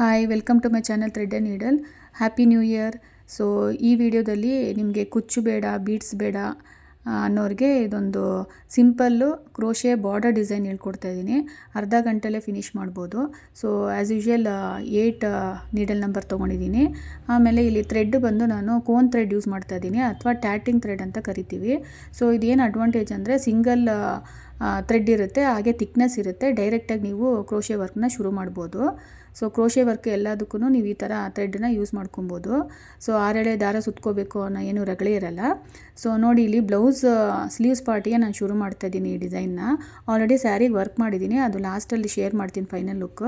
Hi welcome to my channel thread and needle happy new year so ಈ ವಿಡಿಯೋದಲ್ಲಿ ನಿಮಗೆ ಕುಚ್ಚು ಬೇಡ ಬೀಡ್ಸ್ ಬೇಡ ಅನ್ನೋರಿಗೆ ಇದೊಂದು ಸಿಂಪಲ್ಲು ಕ್ರೋಶೆ ಬಾರ್ಡರ್ ಡಿಸೈನ್ ಹೇಳ್ಕೊಡ್ತಾ ಇದ್ದೀನಿ. ಅರ್ಧ ಗಂಟೆಲೇ ಫಿನಿಷ್ ಮಾಡ್ಬೋದು. So as usual eight needle number ತೊಗೊಂಡಿದ್ದೀನಿ. ಆಮೇಲೆ ಇಲ್ಲಿ ಥ್ರೆಡ್ ಬಂದು ನಾನು ಕೋನ್ ಥ್ರೆಡ್ ಯೂಸ್ ಮಾಡ್ತಾ ಇದ್ದೀನಿ, ಅಥವಾ ಟ್ಯಾಟಿಂಗ್ ಥ್ರೆಡ್ ಅಂತ ಕರಿತೀವಿ. ಸೊ ಇದೇನು ಅಡ್ವಾಂಟೇಜ್ ಅಂದರೆ ಸಿಂಗಲ್ ಥ್ರೆಡ್ ಇರುತ್ತೆ, ಹಾಗೆ ಥಿಕ್ನೆಸ್ ಇರುತ್ತೆ ಡೈರೆಕ್ಟಾಗಿ ನೀವು ಕ್ರೋಶೆ ವರ್ಕ್ನ ಶುರು ಮಾಡ್ಬೋದು. ಸೊ ಕ್ರೋಶೆ ವರ್ಕ್ ಎಲ್ಲದಕ್ಕೂ ನೀವು ಈ ಥರ ಥ್ರೆಡ್ನ ಯೂಸ್ ಮಾಡ್ಕೊಬೋದು. ಸೊ ಆರೆಳೆ ದಾರ ಸುತ್ಕೋಬೇಕು ಅನ್ನೋ ಏನು ರಗಳೆ ಇರಲ್ಲ. ಸೊ ನೋಡಿ ಇಲ್ಲಿ ಬ್ಲೌಸ್ ಸ್ಲೀವ್ಸ್ ಪಾರ್ಟಿಗೆ ನಾನು ಶುರು ಮಾಡ್ತಾ ಇದ್ದೀನಿ ಈ ಡಿಸೈನ್ನ ಆಲ್ರೆಡಿ ಸ್ಯಾರಿಗೆ ವರ್ಕ್ ಮಾಡಿದ್ದೀನಿ. ಅದು ಲಾಸ್ಟಲ್ಲಿ ಶೇರ್ ಮಾಡ್ತೀನಿ ಫೈನಲ್ ಲುಕ್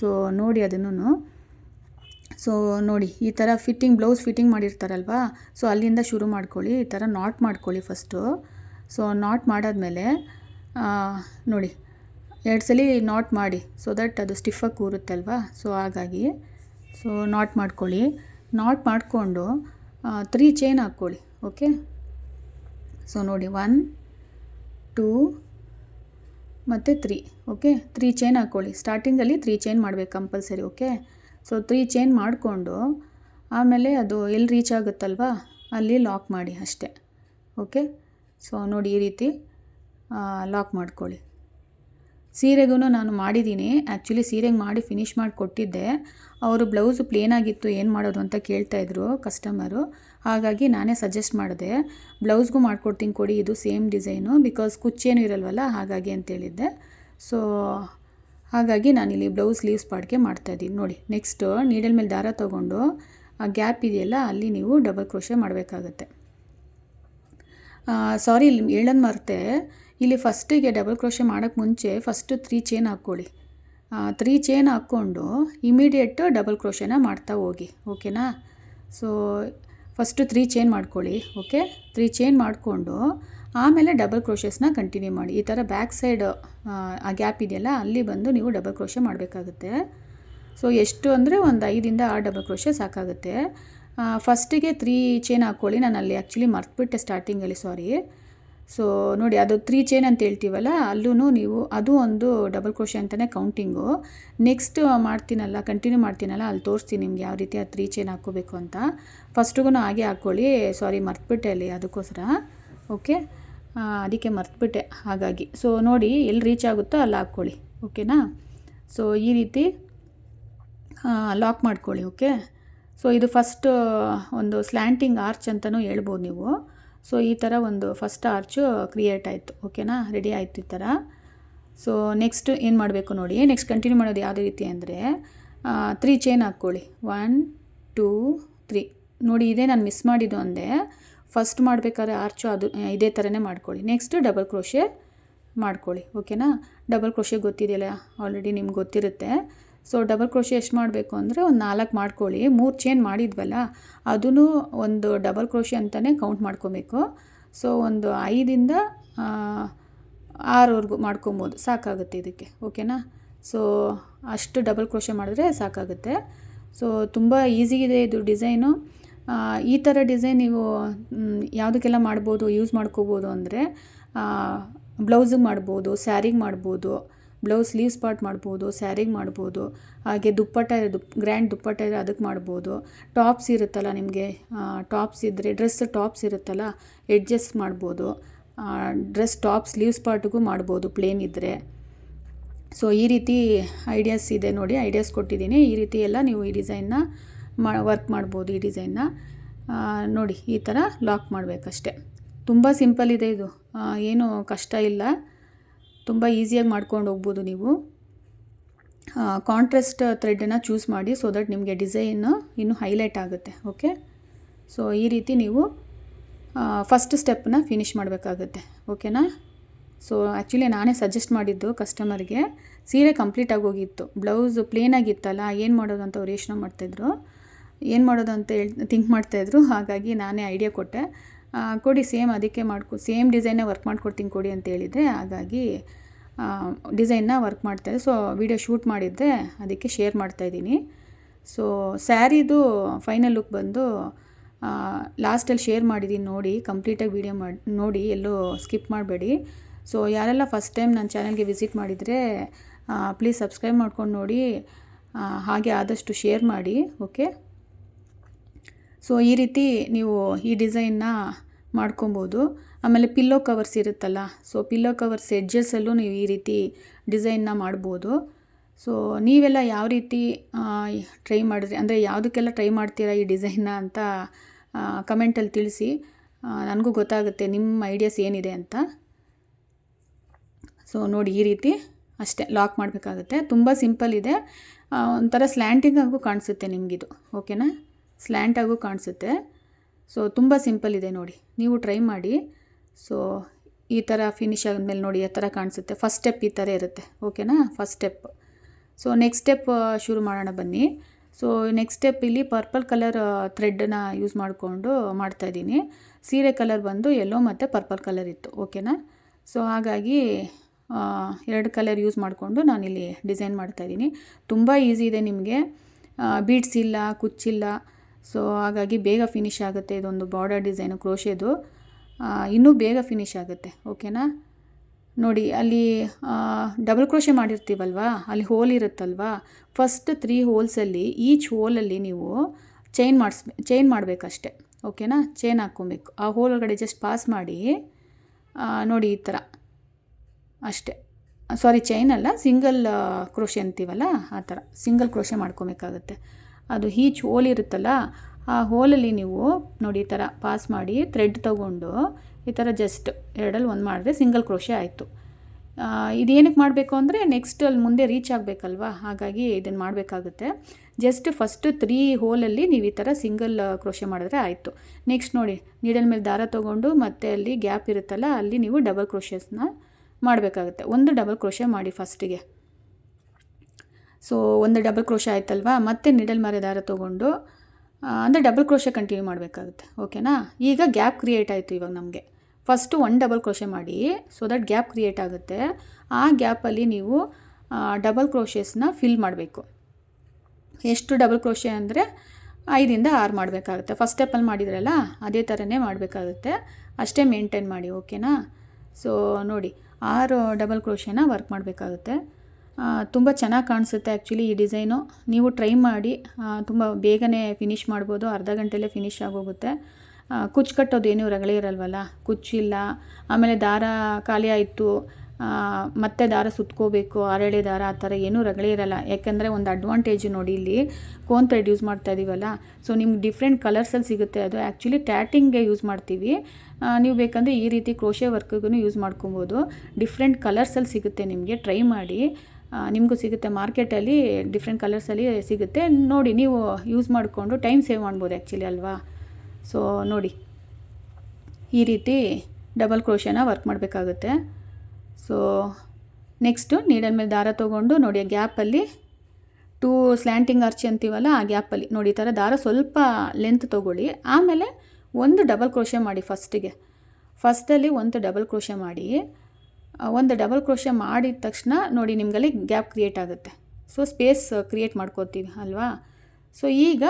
ಸೊ ನೋಡಿ ಅದನ್ನು ಸೊ ನೋಡಿ ಈ ಥರ ಫಿಟ್ಟಿಂಗ್ ಬ್ಲೌಸ್ ಫಿಟ್ಟಿಂಗ್ ಮಾಡಿರ್ತಾರಲ್ವಾ? ಸೊ ಅಲ್ಲಿಂದ ಶುರು ಮಾಡ್ಕೊಳ್ಳಿ. ಈ ಥರ ನಾಟ್ ಮಾಡ್ಕೊಳ್ಳಿ ಫಸ್ಟು ಸೊ ನಾಟ್ ಮಾಡಾದಮೇಲೆ ನೋಡಿ. ಎರಡು ಸಲ ನಾಟ್ ಮಾಡಿ ಸೊ ದಟ್ ಅದು ಸ್ಟಿಫಾಗಿ ಕೂರುತ್ತಲ್ವಾ? ಸೊ ಹಾಗಾಗಿ ಸೊ ನಾಟ್ ಮಾಡ್ಕೊಳ್ಳಿ. ನಾಟ್ ಮಾಡಿಕೊಂಡು ತ್ರೀ ಚೈನ್ ಹಾಕ್ಕೊಳ್ಳಿ ಓಕೆ ಸೊ ನೋಡಿ ಒನ್ ಟೂ ಮತ್ತು ತ್ರೀ ಓಕೆ ತ್ರೀ ಚೈನ್ ಹಾಕ್ಕೊಳ್ಳಿ. ಸ್ಟಾರ್ಟಿಂಗಲ್ಲಿ ತ್ರೀ ಚೈನ್ ಮಾಡಬೇಕು compulsory okay so three chain ಮಾಡಿಕೊಂಡು, ಆಮೇಲೆ ಅದು ಎಲ್ಲಿ ರೀಚ್ ಆಗುತ್ತಲ್ವಾ? ಅಲ್ಲಿ ಲಾಕ್ ಮಾಡಿ ಅಷ್ಟೇ ಓಕೆ ಸೊ ನೋಡಿ ಈ ರೀತಿ ಲಾಕ್ ಮಾಡ್ಕೊಳ್ಳಿ. ಸೀರೆಗೂ ನಾನು ಮಾಡಿದ್ದೀನಿ. ಆ್ಯಕ್ಚುಲಿ ಸೀರೆಗೆ ಮಾಡಿ ಫಿನಿಷ್ ಮಾಡಿ ಕೊಟ್ಟಿದ್ದೆ. ಅವರು ಬ್ಲೌಸು ಪ್ಲೇನ್ ಆಗಿತ್ತು, ಏನು ಮಾಡೋದು ಅಂತ ಕೇಳ್ತಾಯಿದ್ರು ಕಸ್ಟಮರು ಹಾಗಾಗಿ ನಾನೇ ಸಜೆಸ್ಟ್ ಮಾಡಿದೆ. ಬ್ಲೌಸ್ಗೂ ಮಾಡಿಕೊಡ್ತೀನಿ ಕೊಡಿ, ಇದು ಸೇಮ್ ಡಿಸೈನು ಬಿಕಾಸ್ ಕುಚ್ಚೇನು ಇರಲ್ವಲ್ಲ, ಹಾಗಾಗಿ ಅಂತೇಳಿದ್ದೆ ಸೊ ಹಾಗಾಗಿ ನಾನಿಲ್ಲಿ ಬ್ಲೌಸ್ ಸ್ಲೀವ್ಸ್ ಮಾಡ್ತಾ ಮಾಡ್ತಾಯಿದ್ದೀನಿ ನೋಡಿ ನೆಕ್ಸ್ಟು ನೀಡಲ್ ಮೇಲೆ ದಾರ ತೊಗೊಂಡು, ಆ ಗ್ಯಾಪ್ ಇದೆಯಲ್ಲ, ಅಲ್ಲಿ ನೀವು ಡಬಲ್ ಕ್ರೋಶೆ ಮಾಡಬೇಕಾಗತ್ತೆ. ಸಾರಿ ಹೇಳೋದು ಮರ್ತೆ. ಇಲ್ಲಿ ಫಸ್ಟಿಗೆ ಡಬಲ್ ಕ್ರೋಶೆ ಮಾಡೋಕ್ಕೆ ಮುಂಚೆ ಫಸ್ಟು ತ್ರೀ ಚೈನ್ ಹಾಕ್ಕೊಳ್ಳಿ. ತ್ರೀ ಚೈನ್ ಹಾಕ್ಕೊಂಡು ಇಮಿಡಿಯೇಟ್ ಡಬಲ್ ಕ್ರೋಶೆನ ಮಾಡ್ತಾ ಹೋಗಿ ಓಕೆನಾ ಸೊ ಫಸ್ಟು ತ್ರೀ ಚೈನ್ ಮಾಡ್ಕೊಳ್ಳಿ ಓಕೆ ತ್ರೀ ಚೈನ್ ಮಾಡಿಕೊಂಡು ಆಮೇಲೆ ಡಬಲ್ ಕ್ರೋಶಸ್ನ ಕಂಟಿನ್ಯೂ ಮಾಡಿ. ಈ ಥರ ಬ್ಯಾಕ್ ಸೈಡ್ ಆ ಗ್ಯಾಪ್ ಇದೆಯಲ್ಲ, ಅಲ್ಲಿ ಬಂದು ನೀವು ಡಬಲ್ ಕ್ರೋಶೆ ಮಾಡಬೇಕಾಗುತ್ತೆ. ಸೊ ಎಷ್ಟು ಅಂದರೆ ಒಂದು ಐದಿಂದ ಆರು ಡಬಲ್ ಕ್ರೋಶೆ ಸಾಕಾಗುತ್ತೆ. ಫಸ್ಟಿಗೆ ತ್ರೀ ಚೈನ್ ಹಾಕ್ಕೊಳ್ಳಿ. ನಾನು ಅಲ್ಲಿ ಆ್ಯಕ್ಚುಲಿ ಮರ್ತುಬಿಟ್ಟೆ ಸ್ಟಾರ್ಟಿಂಗಲ್ಲಿ ಸಾರಿ ಸೊ ನೋಡಿ, ಅದು ತ್ರೀ ಚೈನ್ ಅಂತ ಹೇಳ್ತೀವಲ್ಲ ಅಲ್ಲೂ ನೀವು ಅದು ಒಂದು ಡಬಲ್ ಕ್ರೋಶೆ ಅಂತಲೇ ಕೌಂಟಿಂಗು ನೆಕ್ಸ್ಟ್ ಮಾಡ್ತೀನಲ್ಲ ಕಂಟಿನ್ಯೂ ಮಾಡ್ತೀನಲ್ಲ, ಅಲ್ಲಿ ತೋರಿಸ್ತೀನಿ ನಿಮ್ಗೆ ಯಾವ ರೀತಿ ಆ ತ್ರೀ ಚೈನ್ ಹಾಕ್ಕೋಬೇಕು ಅಂತ. ಫಸ್ಟಿಗೂ ಹಾಗೆ ಹಾಕ್ಕೊಳ್ಳಿ. ಸಾರಿ ಮರ್ತುಬಿಟ್ಟೆ ಅಲ್ಲಿ ಅದಕ್ಕೋಸ್ಕರ. ಓಕೆ ಅದಕ್ಕೆ ಮರ್ತುಬಿಟ್ಟೆ ಹಾಗಾಗಿ. ಸೊ ನೋಡಿ, ಎಲ್ಲಿ ರೀಚ್ ಆಗುತ್ತೋ ಅಲ್ಲಿ ಹಾಕ್ಕೊಳ್ಳಿ. ಓಕೆನಾ ಸೊ ಈ ರೀತಿ ಲಾಕ್ ಮಾಡ್ಕೊಳ್ಳಿ. ಓಕೆ ಸೊ ಇದು ಫಸ್ಟ್ ಒಂದು ಸ್ಲ್ಯಾಂಟಿಂಗ್ ಆರ್ಚ್ ಅಂತಲೂ ಹೇಳ್ಬೋದು ನೀವು. ಸೊ ಈ ಥರ ಒಂದು ಫಸ್ಟ್ ಆರ್ಚು ಕ್ರಿಯೇಟ್ ಆಯಿತು. ಓಕೆನಾ ರೆಡಿ ಆಯಿತು ಈ ಥರ ಸೊ ನೆಕ್ಸ್ಟ್ ಏನು ಮಾಡಬೇಕು ನೋಡಿ? ನೆಕ್ಸ್ಟ್ ಕಂಟಿನ್ಯೂ ಮಾಡೋದು ಯಾವುದೇ ರೀತಿ ಅಂದರೆ ತ್ರೀ ಚೈನ್ ಹಾಕ್ಕೊಳ್ಳಿ. ಒನ್ ಟೂ ತ್ರೀ ನೋಡಿ, ಇದೇ ನಾನು ಮಿಸ್ ಮಾಡಿದ್ದು ಅಂದೆ. ಫಸ್ಟ್ ಮಾಡಬೇಕಾದ್ರೆ ಆರ್ಚು ಅದು, ಇದೇ ಥರನೇ ಮಾಡ್ಕೊಳ್ಳಿ. ನೆಕ್ಸ್ಟ್ ಡಬಲ್ ಕ್ರೋಶೆ ಮಾಡ್ಕೊಳ್ಳಿ. ಓಕೆನಾ ಡಬಲ್ ಕ್ರೋಶೆ ಗೊತ್ತಿದೆಯಲ್ಲ? ಆಲ್ರೆಡಿ ನಿಮ್ಗೆ ಗೊತ್ತಿರುತ್ತೆ. ಸೊ ಡಬಲ್ ಕ್ರೋಶಿ ಎಷ್ಟು ಮಾಡಬೇಕು ಅಂದರೆ ಒಂದು ನಾಲ್ಕು ಮಾಡ್ಕೊಳ್ಳಿ. ಮೂರು ಚೈನ್ ಮಾಡಿದ್ವಲ್ಲ ಅದೂ ಒಂದು ಡಬಲ್ ಕ್ರೋಶೆ ಅಂತಲೇ ಕೌಂಟ್ ಮಾಡ್ಕೋಬೇಕು. ಸೊ ಒಂದು ಐದಿಂದ ಆರವರೆಗೂ ಮಾಡ್ಕೊಬೋದು. ಸಾಕಾಗುತ್ತೆ ಇದಕ್ಕೆ, ಓಕೆನಾ? ಸೊ ಅಷ್ಟು ಡಬಲ್ ಕ್ರೋಶೆ ಮಾಡಿದ್ರೆ ಸಾಕಾಗುತ್ತೆ. ಸೊ ತುಂಬ ಈಸಿ ಇದೆ ಇದು ಡಿಸೈನು. ಈ ಥರ ಡಿಸೈನ್ ನೀವು ಯಾವುದಕ್ಕೆಲ್ಲ ಮಾಡ್ಬೋದು, ಯೂಸ್ ಮಾಡ್ಕೋಬೋದು ಅಂದರೆ ಬ್ಲೌಸಿಗೆ ಮಾಡ್ಬೋದು, ಸ್ಯಾರಿಗೆ ಮಾಡ್ಬೋದು ಬ್ಲೌಸ್ ಸ್ಲೀವ್ಸ್ ಪಾರ್ಟ್ ಮಾಡ್ಬೋದು ಸ್ಯಾರಿಗೆ ಮಾಡ್ಬೋದು, ಹಾಗೆ ದುಪ್ಪಟ್ಟ ದುಪ್ ಗ್ರ್ಯಾಂಡ್ ದುಪ್ಪಟ್ಟ ಇದ್ರೆ ಅದಕ್ಕೆ ಮಾಡ್ಬೋದು. ಟಾಪ್ಸ್ ಇರುತ್ತಲ್ಲ ನಿಮಗೆ ಟಾಪ್ಸ್ ಇದ್ದರೆ ಡ್ರೆಸ್ ಟಾಪ್ಸ್ ಇರುತ್ತಲ್ಲ ಎಡ್ಜಸ್ಟ್ ಮಾಡ್ಬೋದು. ಡ್ರೆಸ್ ಟಾಪ್ ಸ್ಲೀವ್ಸ್ ಪಾರ್ಟಿಗೂ ಮಾಡ್ಬೋದು ಪ್ಲೇನ್ ಇದ್ದರೆ ಸೊ, ಈ ರೀತಿ ಐಡಿಯಾಸ್ ಇದೆ ನೋಡಿ, ಐಡಿಯಾಸ್ ಕೊಟ್ಟಿದ್ದೀನಿ. ಈ ರೀತಿ ಎಲ್ಲ ನೀವು ಈ ಡಿಸೈನ್ನ ಮಾ, ವರ್ಕ್ ಮಾಡ್ಬೋದು ಈ ಡಿಸೈನ್ನ. ನೋಡಿ, ಈ ಥರ ಲಾಕ್ ಮಾಡಬೇಕಷ್ಟೆ. ತುಂಬ ಸಿಂಪಲ್ ಇದೆ ಇದು. ಏನು ಕಷ್ಟ ಇಲ್ಲ. ತುಂಬ ಈಸಿಯಾಗಿ ಮಾಡ್ಕೊಂಡು ಹೋಗ್ಬೋದು ನೀವು. ಕಾಂಟ್ರಾಸ್ಟ್ ಥ್ರೆಡನ್ನು ಚೂಸ್ ಮಾಡಿ ಸೊ ದಟ್ ನಿಮಗೆ ಡಿಸೈನ್ ಇನ್ನೂ ಹೈಲೈಟ್ ಆಗುತ್ತೆ ಓಕೆ ಸೊ ಈ ರೀತಿ ನೀವು ಫಸ್ಟ್ ಸ್ಟೆಪ್ನ ಫಿನಿಶ್ ಮಾಡಬೇಕಾಗುತ್ತೆ ಓಕೆನಾ ಸೊ ಆ್ಯಕ್ಚುಲಿ ನಾನೇ ಸಜೆಸ್ಟ್ ಮಾಡಿದ್ದು ಕಸ್ಟಮರ್ಗೆ ಸೀರೆ ಕಂಪ್ಲೀಟ್ ಆಗೋಗಿತ್ತು ಬ್ಲೌಸ್ ಪ್ಲೇನಾಗಿತ್ತಲ್ಲ ಏನು ಮಾಡೋದು ಅಂತ ಅವ್ರು ಯೋಚನೆ ಮಾಡ್ತಾಯಿದ್ರು ಏನು ಮಾಡೋದು ಅಂತ ಹೇಳಿ ಥಿಂಕ್ ಮಾಡ್ತಾಯಿದ್ರು ಹಾಗಾಗಿ ನಾನೇ ಐಡಿಯಾ ಕೊಟ್ಟೆ. ಕೊಡಿ, ಸೇಮ್ ಅದಕ್ಕೆ ಮಾಡ್ಕೊ, ಸೇಮ್ ಡಿಸೈನೇ ವರ್ಕ್ ಮಾಡಿಕೊಡ್ತೀನಿ ಕೊಡಿ ಅಂತ ಹೇಳಿದರೆ ಹಾಗಾಗಿ ಡಿಸೈನ್ನ ವರ್ಕ್ ಮಾಡ್ತಾಯಿದ್ದೆ ಸೊ ವಿಡಿಯೋ ಶೂಟ್ ಮಾಡಿದ್ದೆ ಅದಕ್ಕೆ ಶೇರ್ ಮಾಡ್ತಾಯಿದ್ದೀನಿ ಸೊ ಸ್ಯಾರಿದು ಫೈನಲ್ ಲುಕ್ ಬಂದು ಲಾಸ್ಟಲ್ಲಿ ಶೇರ್ ಮಾಡಿದ್ದೀನಿ ನೋಡಿ ಕಂಪ್ಲೀಟಾಗಿ ವಿಡಿಯೋ ಮಾಡಿ, ನೋಡಿ, ಎಲ್ಲೂ ಸ್ಕಿಪ್ ಮಾಡಬೇಡಿ. ಸೊ ಯಾರೆಲ್ಲ ಫಸ್ಟ್ ಟೈಮ್ ನನ್ನ ಚಾನಲ್ಗೆ ವಿಸಿಟ್ ಮಾಡಿದರೆ ಪ್ಲೀಸ್ ಸಬ್ಸ್ಕ್ರೈಬ್ ಮಾಡ್ಕೊಂಡು ನೋಡಿ ಹಾಗೆ ಆದಷ್ಟು ಶೇರ್ ಮಾಡಿ ಓಕೆ ಸೊ ಈ ರೀತಿ ನೀವು ಈ ಡಿಸೈನ್ನ ಮಾಡ್ಕೊಬೋದು. ಆಮೇಲೆ ಪಿಲ್ಲೋ ಕವರ್ಸ್ ಇರುತ್ತಲ್ಲ ಸೊ ಪಿಲ್ಲೋ ಕವರ್ಸ್ ಎಡ್ಜಸ್ಸಲ್ಲೂ ನೀವು ಈ ರೀತಿ ಡಿಸೈನ್ನ ಮಾಡ್ಬೋದು. ಸೊ ನೀವೆಲ್ಲ ಯಾವ ರೀತಿ ಟ್ರೈ ಮಾಡಿದ್ರಿ? ಅಂದರೆ ಯಾವುದಕ್ಕೆಲ್ಲ ಟ್ರೈ ಮಾಡ್ತೀರಾ ಈ ಡಿಸೈನ್ನ ಅಂತ ಕಮೆಂಟಲ್ಲಿ ತಿಳಿಸಿ. ನನಗೂ ಗೊತ್ತಾಗುತ್ತೆ, ನಿಮ್ಮ ಐಡಿಯಾಸ್ ಏನಿದೆ ಅಂತ. ಸೊ ನೋಡಿ ಈ ರೀತಿ ಅಷ್ಟೇ, ಲಾಕ್ ಮಾಡಬೇಕಾಗುತ್ತೆ. ತುಂಬ ಸಿಂಪಲ್ ಇದೆ. ಒಂಥರ ಸ್ಲ್ಯಾಂಟಿಂಗ್ ಆಗೂ ಕಾಣಿಸುತ್ತೆ ನಿಮಗಿದು, ಓಕೆನಾ? ಸ್ಲ್ಯಾಂಟ್ ಆಗು ಕಾಣಿಸುತ್ತೆ. ಸೊ ತುಂಬ ಸಿಂಪಲ್ ಇದೆ ನೋಡಿ. ನೀವು ಟ್ರೈ ಮಾಡಿ. ಸೊ ಈ ಥರ ಫಿನಿಶ್ ಆದಮೇಲೆ ನೋಡಿ, ಆ ಥರ ಕಾಣಿಸುತ್ತೆ. ಫಸ್ಟ್ ಸ್ಟೆಪ್ ಈ ಥರ ಇರುತ್ತೆ. ಓಕೆನಾ first step so next step ಶುರು ಮಾಡೋಣ ಬನ್ನಿ. ಸೊ ನೆಕ್ಸ್ಟ್ ಸ್ಟೆಪ್ ಇಲ್ಲಿ ಪರ್ಪಲ್ ಕಲರ್ ಥ್ರೆಡ್ನ ಯೂಸ್ ಮಾಡಿಕೊಂಡು ಮಾಡ್ತಾಯಿದ್ದೀನಿ ಸೀರೆ ಕಲರ್ ಬಂದು ಎಲ್ಲೋ ಮತ್ತು ಪರ್ಪಲ್ ಕಲರ್ ಇತ್ತು. ಓಕೆನಾ ಸೊ ಹಾಗಾಗಿ ಎರಡು ಕಲರ್ ಯೂಸ್ ಮಾಡಿಕೊಂಡು ನಾನಿಲ್ಲಿ ಡಿಸೈನ್ ಮಾಡ್ತಾಯಿದ್ದೀನಿ ತುಂಬ ಈಸಿ ಇದೆ ನಿಮಗೆ. ಬೀಡ್ಸ್ ಇಲ್ಲ, ಕುಚ್ಚಿಲ್ಲ. ಸೊ ಹಾಗಾಗಿ ಬೇಗ ಫಿನಿಶ್ ಆಗುತ್ತೆ ಇದೊಂದು ಬಾರ್ಡರ್ ಡಿಸೈನು ಕ್ರೋಶೆದು ಇನ್ನೂ ಬೇಗ ಫಿನಿಶ್ ಆಗುತ್ತೆ ಓಕೆನಾ ನೋಡಿ, ಅಲ್ಲಿ ಡಬಲ್ ಕ್ರೋಷೆ ಮಾಡಿರ್ತೀವಲ್ವಾ? ಅಲ್ಲಿ ಹೋಲ್ ಇರುತ್ತಲ್ವಾ? ಫಸ್ಟ್ ತ್ರೀ ಹೋಲ್ಸಲ್ಲಿ ಈಚ್ ಹೋಲಲ್ಲಿ ನೀವು ಚೈನ್ ಮಾಡಿಸ್ಬೇ ಚೈನ್ ಮಾಡಬೇಕಷ್ಟೆ ಓಕೆನಾ ಚೈನ್ ಹಾಕ್ಕೊಬೇಕು. ಆ ಹೋಲ್ ಒಳಗಡೆ ಜಸ್ಟ್ ಪಾಸ್ ಮಾಡಿ ನೋಡಿ ಈ ಥರ. ಅಷ್ಟೇ. ಸಾರಿ ಚೈನ್ ಅಲ್ಲ ಸಿಂಗಲ್ ಕ್ರೋಶೆ ಅಂತೀವಲ್ಲ, ಆ ಥರ. ಸಿಂಗಲ್ ಕ್ರೋಶೆ ಮಾಡ್ಕೊಬೇಕಾಗತ್ತೆ. ಅದು ಈಚ್ ಹೋಲ್ ಇರುತ್ತಲ್ಲ, ಆ ಹೋಲಲ್ಲಿ ನೀವು ನೋಡಿ ಈ ಥರ ಪಾಸ್ ಮಾಡಿ ಥ್ರೆಡ್ ತಗೊಂಡು ಈ ಥರ ಜಸ್ಟ್ ಎರಡಲ್ಲಿ ಒಂದು ಮಾಡಿದ್ರೆ ಸಿಂಗಲ್ ಕ್ರೋಶೆ ಆಯಿತು. ಇದೇನಕ್ಕೆ ಮಾಡಬೇಕು ಅಂದರೆ ನೆಕ್ಸ್ಟ್ ಅಲ್ಲಿ ಮುಂದೆ ರೀಚ್ ಆಗಬೇಕಲ್ವಾ? ಹಾಗಾಗಿ ಇದನ್ನು ಮಾಡಬೇಕಾಗುತ್ತೆ. ಜಸ್ಟ್ ಫಸ್ಟ್ ತ್ರೀ ಹೋಲಲ್ಲಿ ನೀವು ಈ ಥರ ಸಿಂಗಲ್ ಕ್ರೋಶೆ ಮಾಡಿದ್ರೆ ಆಯಿತು. ನೆಕ್ಸ್ಟ್ ನೋಡಿ ನೀಡಲ್ ಮೇಲೆ ದಾರ ತೊಗೊಂಡು ಮತ್ತೆ ಅಲ್ಲಿ ಗ್ಯಾಪ್ ಇರುತ್ತಲ್ಲ, ಅಲ್ಲಿ ನೀವು ಡಬಲ್ ಕ್ರೋಶಸ್ನ ಮಾಡಬೇಕಾಗುತ್ತೆ. ಒಂದು ಡಬಲ್ ಕ್ರೋಶೆ ಮಾಡಿ ಫಸ್ಟಿಗೆ ಸೊ ಒಂದು ಡಬಲ್ ಕ್ರೋಶ ಆಯ್ತಲ್ವಾ? ಮತ್ತೆ ನಿಡಲ್ ಮರೆ ದಾರ ತೊಗೊಂಡು ಅಂದರೆ ಡಬಲ್ ಕ್ರೋಶ ಕಂಟಿನ್ಯೂ ಮಾಡಬೇಕಾಗುತ್ತೆ. ಓಕೆನಾ ಈಗ ಗ್ಯಾಪ್ ಕ್ರಿಯೇಟ್ ಆಯಿತು ಇವಾಗ ನಮಗೆ. ಫಸ್ಟು ಒನ್ ಡಬಲ್ ಕ್ರೋಶೆ ಮಾಡಿ ಸೊ ದಟ್ ಗ್ಯಾಪ್ ಕ್ರಿಯೇಟ್ ಆಗುತ್ತೆ. ಆ ಗ್ಯಾಪಲ್ಲಿ ನೀವು ಡಬಲ್ ಕ್ರೋಶಸ್ನ ಫಿಲ್ ಮಾಡಬೇಕು. ಎಷ್ಟು ಡಬಲ್ ಕ್ರೋಶೆ ಅಂದರೆ ಐದರಿಂದ ಆರು ಮಾಡಬೇಕಾಗುತ್ತೆ. ಫಸ್ಟ್ ಸ್ಟೆಪ್ಪಲ್ಲಿ ಮಾಡಿದ್ರಲ್ಲ, ಅದೇ ಥರನೇ ಮಾಡಬೇಕಾಗುತ್ತೆ. ಅಷ್ಟೇ ಮೇಂಟೈನ್ ಮಾಡಿ ಓಕೆನಾ ಸೊ ನೋಡಿ, ಆರು ಡಬಲ್ ಕ್ರೋಶೆನ ವರ್ಕ್ ಮಾಡಬೇಕಾಗುತ್ತೆ. ತುಂಬ ಚೆನ್ನಾಗಿ ಕಾಣಿಸುತ್ತೆ ಆ್ಯಕ್ಚುಲಿ ಈ ಡಿಸೈನು. ನೀವು ಟ್ರೈ ಮಾಡಿ ತುಂಬ ಬೇಗನೆ ಫಿನಿಷ್ ಮಾಡ್ಬೋದು, ಅರ್ಧ ಗಂಟೆಲೆ ಫಿನಿಶ್ ಆಗೋಗುತ್ತೆ. ಕುಚ್ಚು ಕಟ್ಟೋದೇನು ರಗಳೆ ಇರಲ್ವಲ್ಲ? ಕುಚ್ಚಿಲ್ಲ ಆಮೇಲೆ ದಾರ ಖಾಲಿ ಆಯಿತು. ಮತ್ತೆ ದಾರ ಸುತ್ಕೋಬೇಕು, ಆರೇಳೆ ದಾರ, ಆ ಥರ ಏನೂ ರಗಳೆ ಇರಲ್ಲ. ಯಾಕೆಂದರೆ ಒಂದು ಅಡ್ವಾಂಟೇಜ್ ನೋಡಿ ಇಲ್ಲಿ ಕೋನ್ ಥ್ರೆಡ್ ಯೂಸ್ ಮಾಡ್ತಾ ಇದೀವಲ್ಲ? ಸೊ ನಿಮ್ಗೆ ಡಿಫ್ರೆಂಟ್ ಕಲರ್ಸಲ್ಲಿ ಸಿಗುತ್ತೆ ಅದು. ಆ್ಯಕ್ಚುಲಿ ಟ್ಯಾಟಿಂಗ್ಗೆ ಯೂಸ್ ಮಾಡ್ತೀವಿ. ನೀವು ಬೇಕಂದರೆ ಈ ರೀತಿ ಕ್ರೋಶೆ ವರ್ಕ್ಗೂ ಯೂಸ್ ಮಾಡ್ಕೊಬೋದು. ಡಿಫ್ರೆಂಟ್ ಕಲರ್ಸಲ್ಲಿ ಸಿಗುತ್ತೆ ನಿಮಗೆ. ಟ್ರೈ ಮಾಡಿ. ನಿಮಗೂ ಸಿಗುತ್ತೆ ಮಾರ್ಕೆಟಲ್ಲಿ ಡಿಫ್ರೆಂಟ್ ಕಲರ್ಸಲ್ಲಿ ಸಿಗುತ್ತೆ. ನೋಡಿ, ನೀವು ಯೂಸ್ ಮಾಡಿಕೊಂಡು ಟೈಮ್ ಸೇವ್ ಮಾಡ್ಬೋದು ಆ್ಯಕ್ಚುಲಿ ಅಲ್ವಾ? ಸೊ ನೋಡಿ. ಈ ರೀತಿ ಡಬಲ್ ಕ್ರೋಶನ ವರ್ಕ್ ಮಾಡಬೇಕಾಗುತ್ತೆ. ಸೊ ನೆಕ್ಸ್ಟು ನೀಡಲ್ ಮೇಲೆ ದಾರ ತೊಗೊಂಡು ನೋಡಿ, ಆ ಗ್ಯಾಪಲ್ಲಿ ಟೂ ಸ್ಲ್ಯಾಂಟಿಂಗ್ ಅರ್ಚಿ ಅಂತೀವಲ್ಲ, ಆ ಗ್ಯಾಪಲ್ಲಿ ನೋಡಿ, ಈ ಥರ ದಾರ ಸ್ವಲ್ಪ ಲೆಂತ್ ತೊಗೊಳ್ಳಿ. ಆಮೇಲೆ ಒಂದು ಡಬಲ್ ಕ್ರೋಶೆ ಮಾಡಿ ಫಸ್ಟಿಗೆ ಫಸ್ಟಲ್ಲಿ ಒಂದು ಡಬಲ್ ಕ್ರೋಶೆ ಮಾಡಿ. ಒಂದು ಡಬಲ್ ಕ್ರೋಶೆ ಮಾಡಿದ ತಕ್ಷಣ ನೋಡಿ ನಿಮಗಲ್ಲಿ ಗ್ಯಾಪ್ ಕ್ರಿಯೇಟ್ ಆಗುತ್ತೆ. ಸೊ ಸ್ಪೇಸ್ ಕ್ರಿಯೇಟ್ ಮಾಡ್ಕೋತೀವಿ ಅಲ್ವಾ? ಸೊ ಈಗ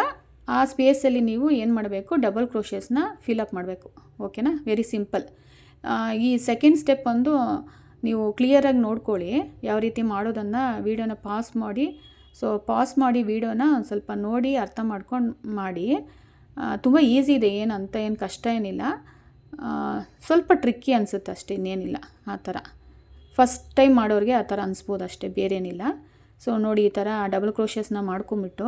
ಆ ಸ್ಪೇಸಲ್ಲಿ ನೀವು ಏನು ಮಾಡಬೇಕು? ಡಬಲ್ ಕ್ರೋಶಸ್ನ ಫಿಲಪ್ ಮಾಡಬೇಕು. ಓಕೆನಾ ವೆರಿ ಸಿಂಪಲ್ ಈ ಸೆಕೆಂಡ್ ಸ್ಟೆಪ್ ಒಂದು ನೀವು ಕ್ಲಿಯರಾಗಿ ನೋಡ್ಕೊಳ್ಳಿ, ಯಾವ ರೀತಿ ಮಾಡೋದನ್ನು ವೀಡಿಯೋನ ಪಾಸ್ ಮಾಡಿ. ಸೊ ಪಾಸ್ ಮಾಡಿ ವೀಡಿಯೋನ ಸ್ವಲ್ಪ ನೋಡಿ ಅರ್ಥ ಮಾಡ್ಕೊಂಡು ಮಾಡಿ. ತುಂಬ ಈಸಿ ಇದೆ, ಏನು ಅಂತ ಏನು ಕಷ್ಟ ಏನಿಲ್ಲ. ಸ್ವಲ್ಪ ಟ್ರಿಕ್ಕಿ ಅನಿಸುತ್ತೆ ಅಷ್ಟೇ, ಇನ್ನೇನಿಲ್ಲ. ಆ ಥರ. ಫಸ್ಟ್ ಟೈಮ್ ಮಾಡೋರಿಗೆ ಆ ಥರ ಅನಿಸ್ಬೋದು ಅಷ್ಟೇ, ಬೇರೇನಿಲ್ಲ. ಸೊ ನೋಡಿ ಈ ಥರ ಡಬಲ್ ಕ್ರೋಶಸ್ನ ಮಾಡ್ಕೊಂಬಿಟ್ಟು,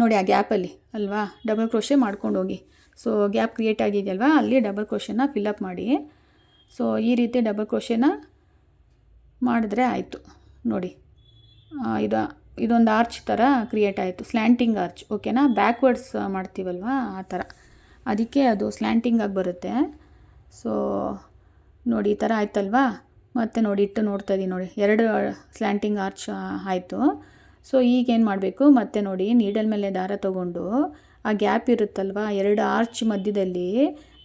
ನೋಡಿ ಆ ಗ್ಯಾಪಲ್ಲಿ ಅಲ್ವಾ? ಡಬಲ್ ಕ್ರೋಶೆ ಮಾಡ್ಕೊಂಡು ಹೋಗಿ. ಸೊ ಗ್ಯಾಪ್ ಕ್ರಿಯೇಟ್ ಆಗಿದೆಯಲ್ವಾ ಅಲ್ಲಿ ಡಬಲ್ ಕ್ರೋಶೆನ ಫಿಲಪ್ ಮಾಡಿ. ಸೊ ಈ ರೀತಿ ಡಬಲ್ ಕ್ರೋಶೆನ ಮಾಡಿದ್ರೆ ಆಯಿತು. ನೋಡಿ ಇದು, ಇದೊಂದು ಆರ್ಚ್ ಥರ ಕ್ರಿಯೇಟ್ ಆಯಿತು. ಸ್ಲ್ಯಾಂಟಿಂಗ್ ಆರ್ಚ್ ಓಕೆನಾ ಬ್ಯಾಕ್ವರ್ಡ್ಸ್ ಮಾಡ್ತೀವಲ್ವಾ? ಆ ಥರ. ಅದಕ್ಕೆ ಅದು ಸ್ಲ್ಯಾಂಟಿಂಗ್ ಆಗಿ ಬರುತ್ತೆ. ಸೊ ನೋಡಿ, ಈ ಥರ ಆಯ್ತಲ್ವಾ? ಮತ್ತು ನೋಡಿ, ಇಟ್ಟು ನೋಡ್ತಾ ಇದ್ದೀನಿ ನೋಡಿ. ಎರಡು ಸ್ಲ್ಯಾಂಟಿಂಗ್ ಆರ್ಚ್ ಆಯಿತು. ಸೊ ಈಗೇನು ಮಾಡಬೇಕು? ಮತ್ತೆ ನೋಡಿ ನೀಡಲ್ ಮೇಲೆ ದಾರ ತೊಗೊಂಡು ಆ ಗ್ಯಾಪ್ ಇರುತ್ತಲ್ವಾ? ಎರಡು ಆರ್ಚ್ ಮಧ್ಯದಲ್ಲಿ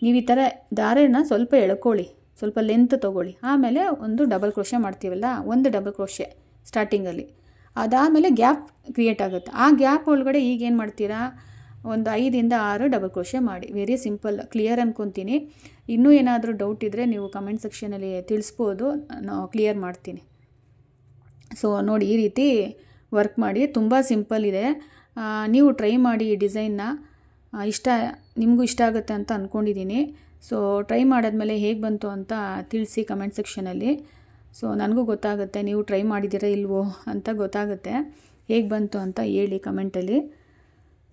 ನೀವು ಈ ಥರ ದಾರನ ಸ್ವಲ್ಪ ಎಳ್ಕೊಳ್ಳಿ. ಸ್ವಲ್ಪ ಲೆಂತ್ ತೊಗೊಳ್ಳಿ. ಆಮೇಲೆ ಒಂದು ಡಬಲ್ ಕ್ರೋಶೆ ಮಾಡ್ತೀವಲ್ಲ, ಒಂದು ಡಬಲ್ ಕ್ರೋಶೆ ಸ್ಟಾರ್ಟಿಂಗಲ್ಲಿ ಅದಾದಮೇಲೆ ಗ್ಯಾಪ್ ಕ್ರಿಯೇಟ್ ಆಗುತ್ತೆ. ಆ ಗ್ಯಾಪ್ ಒಳಗಡೆ ಈಗೇನು ಮಾಡ್ತೀರಾ? ಒಂದು ಐದಿಂದ ಆರು ಡಬಲ್ ಕ್ರೋಶೆ ಮಾಡಿ. ವೆರಿ ಸಿಂಪಲ್ ಕ್ಲಿಯರ್ ಅನ್ಕೊತೀನಿ. ಇನ್ನೂ ಏನಾದರೂ ಡೌಟ್ ಇದ್ದರೆ ನೀವು ಕಮೆಂಟ್ ಸೆಕ್ಷನಲ್ಲಿ ತಿಳಿಸ್ಬೋದು. ನಾನು ಕ್ಲಿಯರ್ ಮಾಡ್ತೀನಿ. ಸೊ ನೋಡಿ ಈ ರೀತಿ ವರ್ಕ್ ಮಾಡಿ. ತುಂಬ ಸಿಂಪಲ್ ಇದೆ. ನೀವು ಟ್ರೈ ಮಾಡಿ ಈ ಡಿಸೈನ್ನ ಇಷ್ಟ, ನಿಮಗೂ ಇಷ್ಟ ಆಗುತ್ತೆ ಅಂತ ಅಂದ್ಕೊಂಡಿದ್ದೀನಿ ಸೊ ಟ್ರೈ ಮಾಡಿದ್ಮೇಲೆ ಹೇಗೆ ಬಂತು ಅಂತ ತಿಳಿಸಿ ಕಮೆಂಟ್ ಸೆಕ್ಷನಲ್ಲಿ ಸೊ ನನಗೂ ಗೊತ್ತಾಗುತ್ತೆ. ನೀವು ಟ್ರೈ ಮಾಡಿದ್ದೀರಾ ಇಲ್ವೋ ಅಂತ ಗೊತ್ತಾಗುತ್ತೆ. ಹೇಗೆ ಬಂತು ಅಂತ ಹೇಳಿ ಕಮೆಂಟಲ್ಲಿ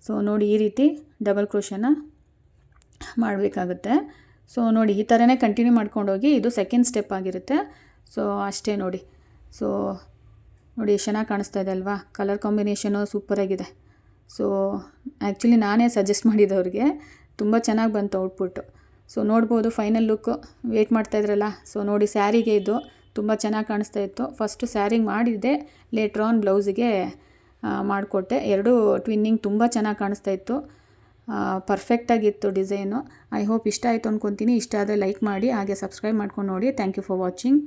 ಸೊ ನೋಡಿ ಈ ರೀತಿ ಡಬಲ್ ಕ್ರೋಶನ ಮಾಡಬೇಕಾಗುತ್ತೆ. ಸೊ ನೋಡಿ ಈ ಥರನೇ ಕಂಟಿನ್ಯೂ ಮಾಡ್ಕೊಂಡೋಗಿ ಇದು ಸೆಕೆಂಡ್ ಸ್ಟೆಪ್ ಆಗಿರುತ್ತೆ. ಸೊ ಅಷ್ಟೇ ನೋಡಿ. ಸೊ ನೋಡಿ ಎಷ್ಟು ಚೆನ್ನಾಗಿ ಕಾಣಿಸ್ತಾ ಇದೆ ಅಲ್ವಾ? ಕಲರ್ ಕಾಂಬಿನೇಷನು ಸೂಪರಾಗಿದೆ ಸೊ ಆ್ಯಕ್ಚುಲಿ ನಾನೇ ಸಜೆಸ್ಟ್ ಮಾಡಿದ್ದವ್ರಿಗೆ ತುಂಬ ಚೆನ್ನಾಗಿ ಬಂತು ಔಟ್ಪುಟ್ಟು ಸೊ ನೋಡ್ಬೋದು ಫೈನಲ್ ಲುಕ್ಕು ವೇಟ್ ಮಾಡ್ತಾಯಿದ್ರಲ್ಲ ಸೊ ನೋಡಿ ಸ್ಯಾರಿಗೆ ಇದು ತುಂಬ ಚೆನ್ನಾಗಿ ಕಾಣಿಸ್ತಾ ಇತ್ತು. ಫಸ್ಟು ಸ್ಯಾರಿಗೆ ಮಾಡಿದ್ದೆ ಲೇಟ್ರ್ ಆನ್ ಬ್ಲೌಸಿಗೆ ಮಾಡಿಕೊಟ್ಟೆ. ಎರಡೂ ಟ್ವಿನ್ನಿಂಗ್ ತುಂಬ ಚೆನ್ನಾಗಿ ಕಾಣಿಸ್ತಾ ಇತ್ತು. ಪರ್ಫೆಕ್ಟಾಗಿತ್ತು ಡಿಸೈನು ಐ ಹೋಪ್ ಇಷ್ಟ ಆಯಿತು ಅಂದ್ಕೊತೀನಿ ಇಷ್ಟ ಆದರೆ ಲೈಕ್ ಮಾಡಿ, ಹಾಗೆ ಸಬ್ಸ್ಕ್ರೈಬ್ ಮಾಡ್ಕೊಂಡು ನೋಡಿ. Thank you for watching